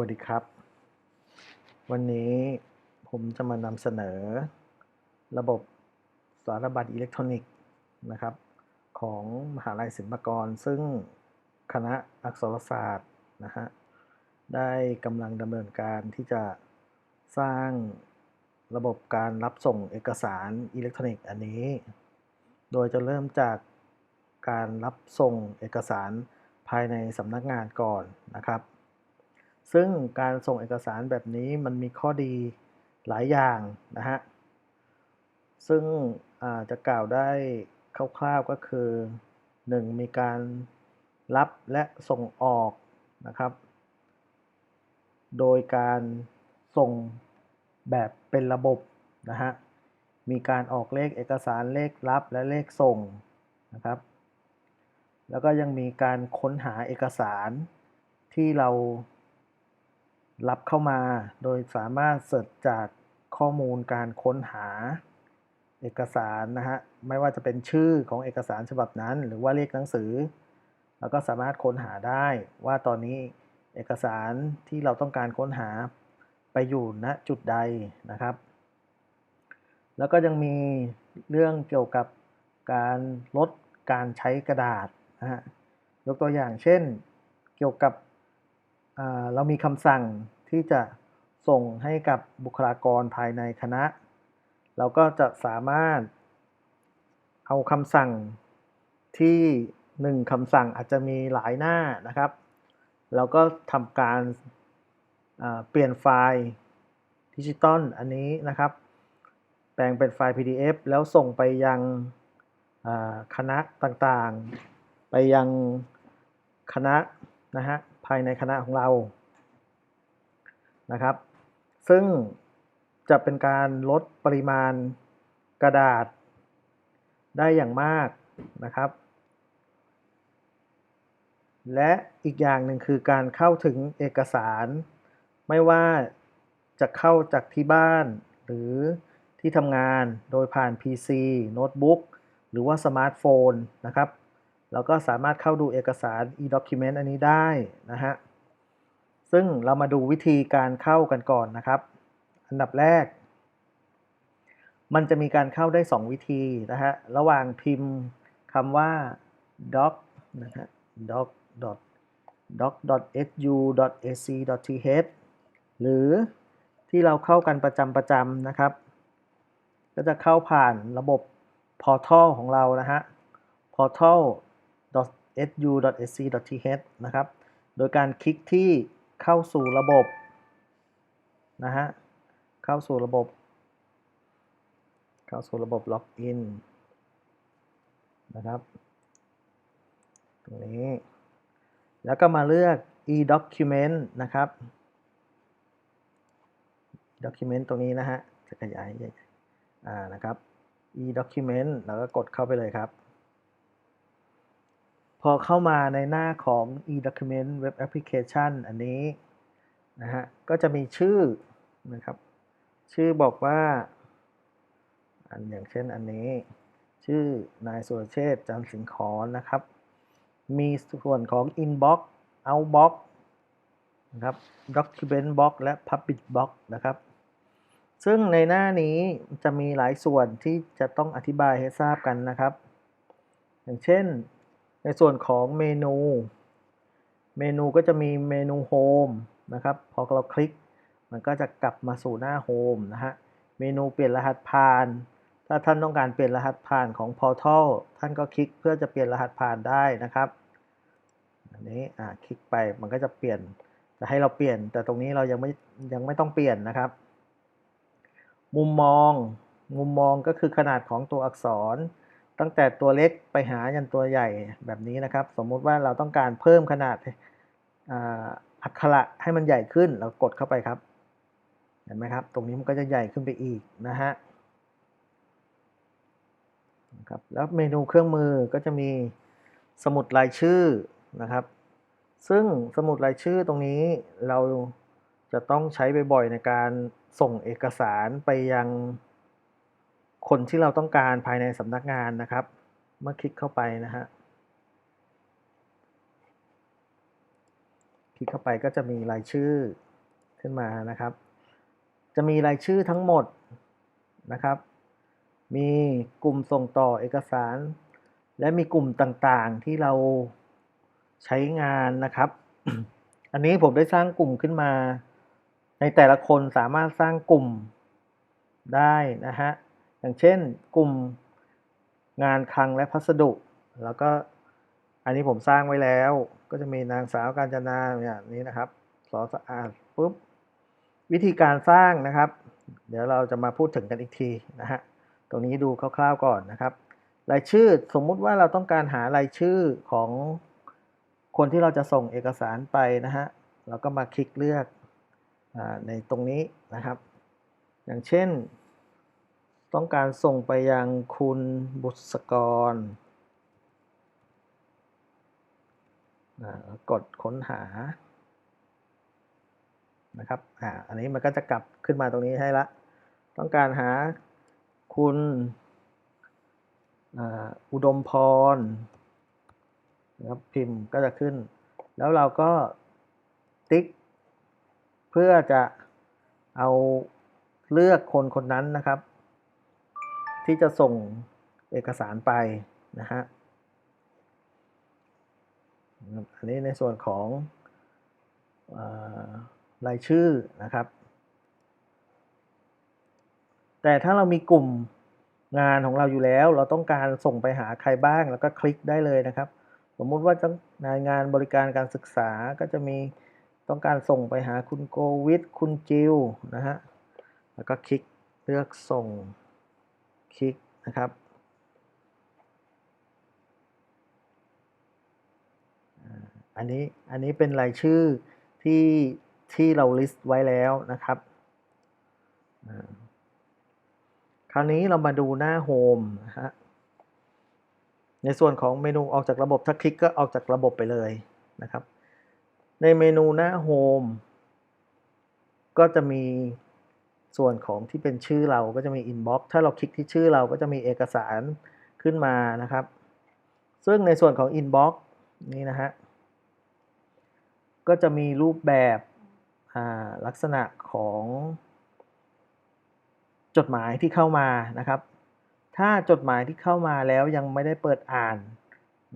วัสดีครับ วันนี้ผมจะมานำเสนอ ระบบสารบัตรอิเล็กทรอนิกส์นะครับ ของมหาลัยศิลปากร ซึ่งคณะอักษรศาสตร์นะฮะได้กำลังดำเนินการที่จะสร้างระบบการรับส่งเอกสารอิเล็กทรอนิกส์อันนี้ โดยจะเริ่มจากการรับส่งเอกสารภายในสำนักงานก่อนนะครับ ซึ่งการส่งเอกสารแบบนี้มันมีข้อดีหลายอย่างนะฮะ ซึ่งจจะกล่าวได้คร่าวๆก็คือ 1. มีการรับและส่งออกนะครับ โดยการส่งแบบเป็นระบบนะฮะ มีการออกเลขเอกสารเลขรับและเลขส่งนะครับ แล้วก็ยังมีการค้นหาเอกสารที่เรา รับเข้ามา โดยสามารถเสิร์ชจากข้อมูลการค้นหาเอกสารนะฮะ ไม่ว่าจะเป็นชื่อของเอกสารฉบับนั้น หรือว่าเลขหนังสือเราก็สามารถค้นหาได้ว่าตอนนี้เอกสารที่เราต้องการค้นหาไปอยู่ณจุดใดนะครับ แล้วก็ยังมีเรื่องเกี่ยวกับการลดการใช้กระดาษนะฮะ ยกตัวอย่างเช่น เกี่ยวกับเรามีคำสั่ง ที่จะส่งให้กับบุคลากรภายในคณะ เราก็จะสามารถเอาคำสั่งที่หนึ่งคำสั่งอาจจะมีหลายหน้านะครับ เราก็ทำการเปลี่ยนไฟล์ดิจิตอลอันนี้นะครับ แปลงเป็นไฟล์ PDF แล้วส่งไปยังคณะต่างๆ ไปยังคณะนะฮะภายในคณะของเรา นะครับ ซึ่งจะเป็นการลดปริมาณกระดาษได้อย่างมากนะครับ และอีกอย่างหนึ่งคือการเข้าถึงเอกสาร ไม่ว่าจะเข้าจากที่บ้าน หรือที่ทำงานโดยผ่าน PC โน้ตบุ๊กหรือว่าสมาร์ทโฟนนะครับเราก็สามารถเข้าดูเอกสาร e-document อันนี้ได้นะฮะ ซึ่งเรามาดูวิธีการเข้ากันก่อนนะครับ อันดับแรก มันจะมีการเข้าได้ 2 วิธีนะฮะ ระหว่างพิมพ์คำว่า doc นะฮะ doc doc dot su ac th หรือที่เราเข้ากันประจำประจำนะครับ ก็จะเข้าผ่านระบบ portal ของเรานะฮะ portal su.sc.th นะครับ โดยการคลิกที่ เข้าสู่ระบบนะฮะ เข้าสู่ระบบ เข้าสู่ระบบล็อกอินนะครับ ตรงนี้ แล้วก็มาเลือก e-document นะครับ document ตรงนี้นะฮะจะขยายใหญ่อ่านะครับ e-document แล้วก็กดเข้าไปเลยครับ พอเข้ามาในหน้าของ e-document web application อันนี้นะฮะก็จะมีชื่อนะครับ ชื่อบอกว่าอันอย่างเช่นอันนี้ ชื่อนายสุรเชษจันสิงขอนนะครับ มีส่วนของ inbox outbox นะครับ document box และ public box นะครับ ซึ่งในหน้านี้จะมีหลายส่วนที่จะต้องอธิบายให้ทราบกันนะครับ อย่างเช่น ในส่วนของเมนู เมนูก็จะมีเมนูโฮมนะครับ พอเราคลิก มันก็จะกลับมาสู่หน้าโฮมนะฮะ เมนูเปลี่ยนรหัสผ่าน ถ้าท่านต้องการเปลี่ยนรหัสผ่านของ Portal ท่านก็คลิกเพื่อจะเปลี่ยนรหัสผ่านได้นะครับ อันนี้อ่าคลิกไปมันก็จะเปลี่ยน จะให้เราเปลี่ยน แต่ตรงนี้เรายังไม่ยังไม่ต้องเปลี่ยนนะครับ มุมมอง มุมมองก็คือขนาดของตัวอักษร ตั้งแต่ตัวเล็กไปหายันตัวใหญ่แบบนี้นะครับ สมมุติว่าเราต้องการเพิ่มขนาดอักขระให้มันใหญ่ขึ้น เรากดเข้าไปครับ เห็นไหมครับ ตรงนี้มันก็จะใหญ่ขึ้นไปอีกนะฮะครับแล้วเมนูเครื่องมือก็จะมีสมุดรายชื่อนะครับ ซึ่งสมุดรายชื่อตรงนี้เราจะต้องใช้บ่อยๆในการส่งเอกสารไปยัง คนที่เราต้องการภายในสำนักงานนะครับ เมื่อคลิกเข้าไปนะฮะคลิกเข้าไปก็จะมีรายชื่อขึ้นมานะครับ จะมีรายชื่อทั้งหมดนะครับ มีกลุ่มส่งต่อเอกสาร และมีกลุ่มต่างๆที่เราใช้งานนะครับ อันนี้ผมได้สร้างกลุ่มขึ้นมา ในแต่ละคนสามารถสร้างกลุ่มได้นะฮะ อย่างเช่นกลุ่มงานคลังและพัสดุ แล้วก็อันนี้ผมสร้างไว้แล้ว ก็จะมีนางสาวการจนาอย่างนี้นะครับสอสะอาดปุ๊บวิธีการสร้างนะครับ เดี๋ยวเราจะมาพูดถึงกันอีกทีนะฮะตรงนี้ดูคร่าวๆก่อนนะครับรายชื่อสมมุติว่าเราต้องการหารายชื่อของคนที่เราจะส่งเอกสารไปนะฮะเราก็มาคลิกเลือกอในตรงนี้นะครับ อย่างเช่น ต้องการส่งไปยังคุณบุษกรอ่ากดค้นหา นะครับ อ่า อันนี้มันก็จะกลับขึ้นมาตรงนี้ให้ละ ต้องการหาคุณอุดมพรนะครับพิมพ์ก็จะขึ้น แล้วเราก็ติ๊ก เพื่อจะเอาเลือกคนคนนั้นนะครับ ที่จะส่งเอกสารไปนะฮะอันนี้ในส่วนของรายชื่อนะครับ แต่ถ้าเรามีกลุ่มงานของเราอยู่แล้ว เราต้องการส่งไปหาใครบ้างแล้วก็คลิกได้เลยนะครับ สมมุติว่าต้องงานบริการการศึกษาก็จะมีต้องการส่งไปหาคุณโกวิทคุณจิวนะฮะแล้วก็คลิกเลือกส่ง คลิกนะครับอันนี้อันนี้เป็นรายชื่อที่ที่เรา list ไว้แล้วนะครับ คราวนี้เรามาดูหน้าโฮมนะฮะในส่วนของเมนูออกจากระบบถ้าคลิกก็ออกจากระบบไปเลยนะครับ ในเมนูหน้าโฮมก็จะมี ส่วนของที่เป็นชื่อเราก็จะมี inbox ถ้าเราคลิกที่ชื่อเราก็จะมีเอกสารขึ้นมานะครับ ซึ่งในส่วนของ inbox นี่นะฮะ ก็จะมีรูปแบบลักษณะของจดหมายที่เข้ามานะครับ ถ้าจดหมายที่เข้ามาแล้วยังไม่ได้เปิดอ่าน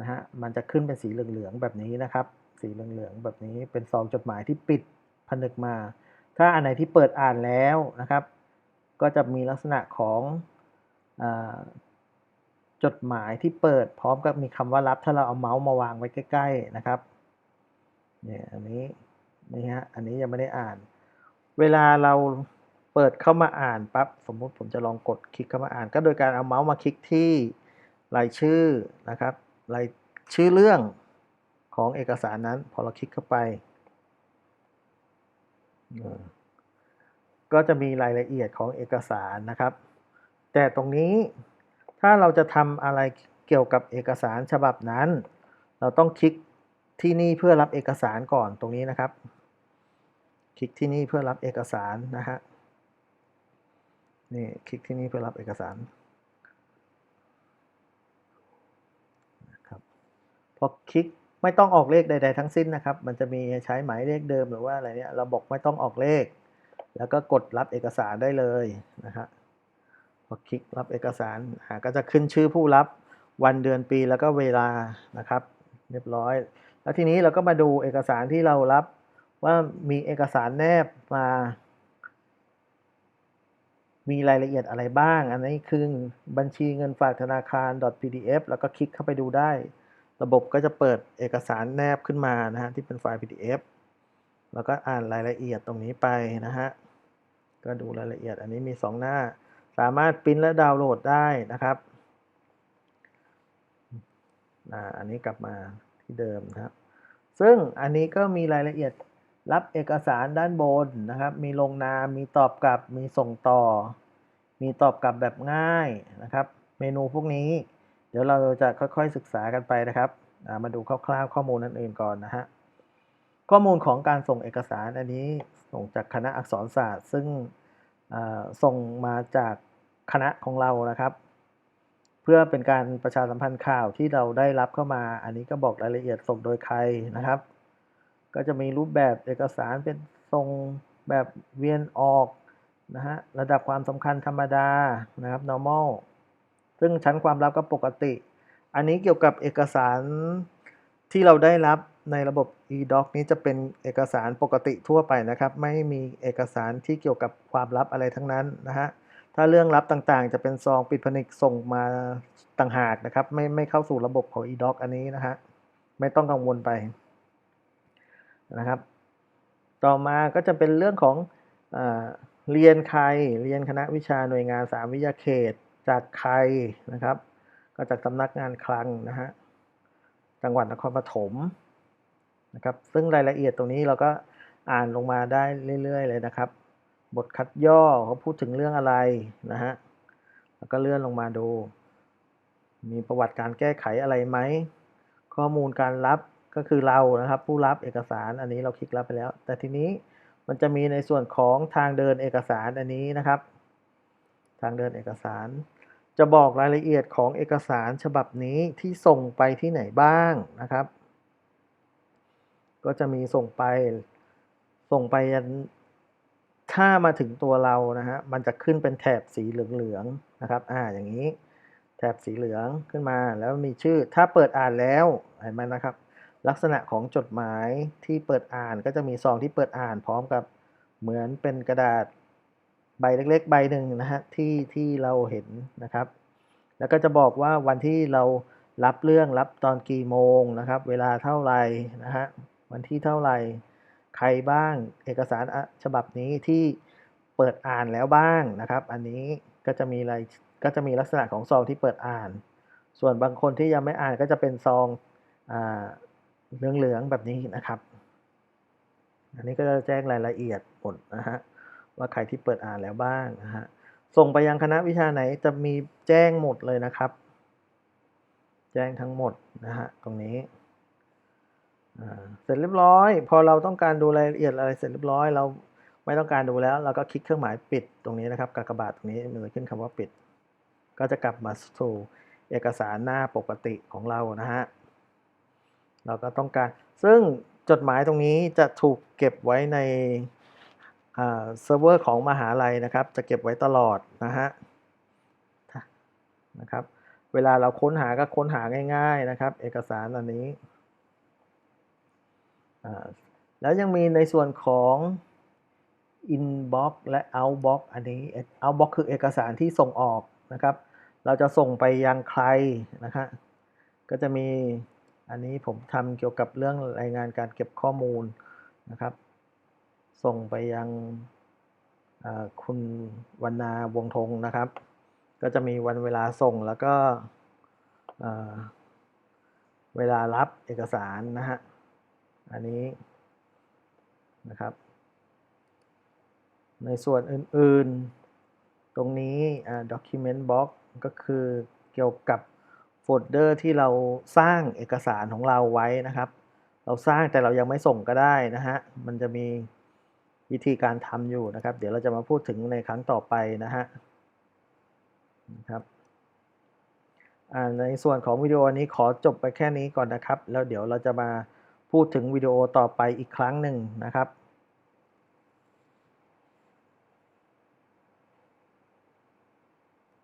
นะฮะ มันจะขึ้นเป็นสีเหลืองๆแบบนี้นะครับ สีเหลืองๆแบบนี้เป็นซองจดหมายที่ปิดผนึกมา ถ้าอันไหนที่เปิดอ่านแล้วนะครับ ก็จะมีลักษณะของอจดหมายที่เปิดพร้อมกับมีคำว่ารับถ้าเราเอาเมาส์มาวางไว้ใกล้ ๆนะครับเนี่ยอันนี้นี่ฮะอันนี้ยังไม่ได้อ่าน เวลาเราเปิดเข้ามาอ่านปั๊บสมมุติผมจะลองกดคลิกเข้ามาอ่าน ก็โดยการเอาเมาส์มาคลิกที่รายชื่อนะครับรายชื่อเรื่องของเอกสารนั้น พอเราคลิกเข้าไป ก็จะมีรายละเอียดของเอกสารนะครับ แต่ตรงนี้ถ้าเราจะทำอะไรเกี่ยวกับเอกสารฉบับนั้น เราต้องคลิกที่นี่เพื่อรับเอกสารก่อนตรงนี้นะครับ คลิกที่นี่เพื่อรับเอกสารนะฮะนี่คลิกที่นี่เพื่อรับเอกสารนะครับพอคลิก ไม่ต้องออกเลขใด ๆ ทั้งสิ้นนะครับ มันจะมีใช้หมายเลขเดิมหรือว่าอะไรเนี่ย เราบอกไม่ต้องออกเลข แล้วก็กดรับเอกสารได้เลยนะฮะ พอคลิกรับเอกสารก็จะขึ้นชื่อผู้รับวันเดือนปีแล้วก็เวลานะครับ เรียบร้อย แล้วทีนี้เราก็มาดูเอกสารที่เรารับว่ามีเอกสารแนบมา มีรายละเอียดอะไรบ้าง อันนี้คือบัญชีเงินฝากธนาคาร .pdf แล้วก็คลิกเข้าไปดูได้ ระบบก็จะเปิดเอกสารแนบขึ้นมานะฮะที่เป็นไฟล์ pdf แล้วก็อ่านรายละเอียดตรงนี้ไปนะฮะก็ดูรายละเอียดอันนี้มี 2 หน้า สามารถปริ้นและดาวน์โหลดได้นะครับอันนี้กลับมาที่เดิมนะครับ ซึ่งอันนี้ก็มีรายละเอียดรับเอกสารด้านบนนะครับ มีลงนาม มีตอบกลับ มีส่งต่อ มีตอบกลับแบบง่ายนะครับ เมนูพวกนี้ ดี๋ยวเราจะค่อยๆศึกษากันไปนะครับ มาดูคร่าวๆข้อมูลนั่นเองก่อนนะฮะ ข้อมูลของการส่งเอกสารอันนี้ส่งจากคณะอักษรศาสตร์ ซึ่งส่งมาจากคณะของเรานะครับ เพื่อเป็นการประชาสัมพันธ์ข่าวที่เราได้รับเข้ามา อันนี้ก็บอกรายละเอียดส่งโดยใครนะครับ ก็จะมีรูปแบบเอกสารเป็นทรงแบบเวียนออกนะฮะ ระดับความสำคัญธรรมดานะครับ normal ซึ่งชั้นความลับก็ปกติ อันนี้เกี่ยวกับเอกสารที่เราได้รับในระบบ e-doc นี้จะเป็นเอกสารปกติทั่วไปนะครับ ไม่มีเอกสารที่เกี่ยวกับความลับอะไรทั้งนั้นนะฮะ ถ้าเรื่องลับต่างๆ จะเป็นซองปิดผนึกส่งมาต่างหากนะครับ ไม่ไม่เข้าสู่ระบบของ e-doc อันนี้นะฮะ ไม่ต้องกังวลไปนะครับ ต่อมาก็จะเป็นเรื่องของอเรียนใคร เรียนคณะวิชาหน่วยงานสามวิทยาเขต จากใครนะครับ ก็จากสำนักงานคลังนะฮะจังหวัดนครปฐมนะครับซึ่งรายละเอียดตรงนี้เราก็อ่านลงมาได้เรื่อย ๆ เลยนะครับ บทคัดย่อเขาพูดถึงเรื่องอะไรนะฮะแล้วก็เลื่อนลงมาดู มีประวัติการแก้ไขอะไรไหมข้อมูลการรับก็คือเรานะครับ ผู้รับเอกสารอันนี้เราคลิกรับไปแล้ว แต่ทีนี้มันจะมีในส่วนของทางเดินเอกสารอันนี้นะครับ ทางเดินเอกสาร จะบอกรายละเอียดของเอกสารฉบับนี้ที่ส่งไปที่ไหนบ้างนะครับ ก็จะมีส่งไป ส่งไปยันถ้ามาถึงตัวเรานะฮะ มันจะขึ้นเป็นแถบสีเหลืองๆนะครับ อ่า อย่างนี้ แถบสีเหลืองขึ้นมา แล้วมีชื่อ ถ้าเปิดอ่านแล้วเห็นไหมนะครับ ลักษณะของจดหมายที่เปิดอ่านก็จะมีซองที่เปิดอ่านพร้อมกับเหมือนเป็นกระดาษ ใบเล็กๆ ใบหนึ่งนะฮะที่ที่เราเห็นนะครับ แล้วก็จะบอกว่าวันที่เรารับเรื่องรับตอนกี่โมงนะครับ เวลาเท่าไหร่นะฮะวันที่เท่าไหร่ใครบ้างเอกสารฉบับนี้ที่เปิดอ่านแล้วบ้างนะครับ อันนี้ก็จะมีอะไรก็จะมีลักษณะของซองที่เปิดอ่าน ส่วนบางคนที่ยังไม่อ่านก็จะเป็นซองอเหลืองๆแบบนี้นะครับ อันนี้ก็จะแจ้งรายละเอียดหมดนะฮะ ว่าใครที่เปิดอ่านแล้วบ้างนะฮะส่งไปยังคณะวิชาไหนจะมีแจ้งหมดเลยนะครับ แจ้งทั้งหมดนะฮะตรงนี้เสร็จเรียบร้อย พอเราต้องการดูรายละเอียดอะไรเสร็จเรียบร้อยเราไม่ต้องการดูแล้ว เราก็คลิกเครื่องหมายปิดตรงนี้นะครับกากบาทตรงนี้มันจะขึ้นคำว่าปิด ก็จะกลับมาสู่เอกสารหน้าปกติของเรานะฮะเราก็ต้องการ ซึ่งจดหมายตรงนี้จะถูกเก็บไว้ใน เซิร์ฟเวอร์ของมหาลัยนะครับ จะเก็บไว้ตลอดนะฮะนะครับ เวลาเราค้นหาก็ค้นหาง่ายๆนะครับ เอกสารอันนี้ แล้วยังมีในส่วนของ inbox และ outbox อันนี้ outbox คือเอกสารที่ส่งออกนะครับ เราจะส่งไปยังใครนะครับก็จะมีอันนี้ผมทำเกี่ยวกับเรื่องรายงานการเก็บข้อมูลนะครับ ส่งไปยังคุณวรรณาวงทงนะครับ ก็จะมีวันเวลาส่งแล้วก็เวลารับเอกสารนะฮะ อันนี้นะครับ ในส่วนอื่นๆ ตรงนี้ document box ก็คือเกี่ยวกับโฟลเดอร์ที่เราสร้างเอกสารของเราไว้นะครับ เราสร้างแต่เรายังไม่ส่งก็ได้นะฮะ มันจะมี วิธีการทำอยู่นะครับ เดี๋ยวเราจะมาพูดถึงในครั้งต่อไปนะฮะนะครับในส่วนของวิดีโอนี้ขอจบไปแค่นี้ก่อนนะครับ แล้วเดี๋ยวเราจะมาพูดถึงวิดีโอต่อไปอีกครั้งหนึ่งนะครับ